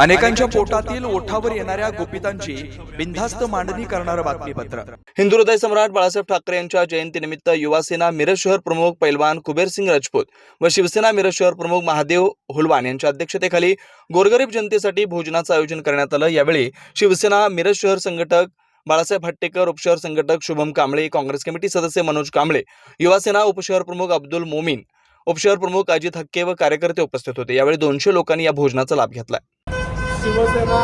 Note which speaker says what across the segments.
Speaker 1: अनेकांच्या पोटातील ओठावर येणाऱ्या गोपितांची बिनधास्त मांडणी करणारं बातमीपत्र. हिंदू हृदय सम्राट बाळासाहेब ठाकरे यांच्या जयंतीनिमित्त युवासेना मिरज शहर प्रमुख पैलवान कुबेरसिंग राजपूत व शिवसेना मिरज शहर प्रमुख महादेव हुलवान यांच्या अध्यक्षतेखाली गोरगरीब जनतेसाठी भोजनाचं आयोजन करण्यात आलं. यावेळी शिवसेना मिरज शहर संघटक बाळासाहेब हट्टेकर उपशहर संघटक शुभम कांबळे काँग्रेस कमिटी सदस्य मनोज कांबळे युवासेना उपशहर प्रमुख अब्दुल मोमीन उपशहर प्रमुख अजित हक्के व कार्यकर्ते उपस्थित होते. यावेळी दोनशे लोकांनी या भोजनाचा लाभ घेतला.
Speaker 2: शिवसेना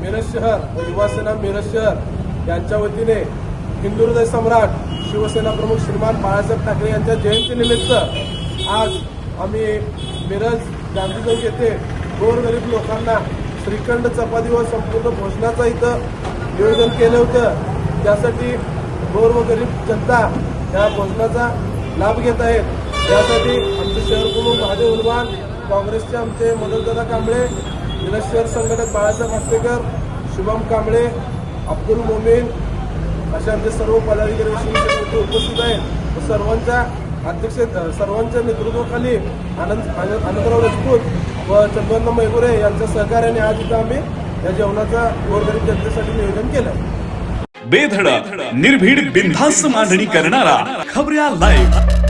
Speaker 2: मिरज शहर व युवासेना मिरज शहर यांच्या वतीने हिंदू हृदय सम्राट शिवसेना प्रमुख श्रीमान बाळासाहेब ठाकरे यांच्या जयंतीनिमित्त आज आम्ही मिरज गांधी चौक येथे गोरगरीब लोकांना श्रीखंड चपाती व संपूर्ण भोजनाचं इथं नियोजन केलं होतं. त्यासाठी गोर व गरीब जनता या भोजनाचा लाभ घेत आहेत. त्यासाठी आमचे शहर प्रमुख महादेव उलवान काँग्रेसचे आमचे मदतदादा कांबळे शहर संघटक बाळासाहेब हत्तेकर शुभम कांबळे अब्दुल मोमीन असे आमचे सर्व पदाधिकारी शिवसेनेचे उपस्थित आहेत सर्वांच्या अध्यक्ष सर्वांच्या नेतृत्वाखाली आनंद आनंद- आनंदराव राजपूत व चंदन मैगुरे यांच्या सहकार्याने आज इथं आम्ही या जेवणाचा गोरगरीब जनतेसाठी नियोजन केलं आहे
Speaker 3: बेधडक निर्भीड बिनधास्त मांडणी करणारा खबऱ्या लाईव्ह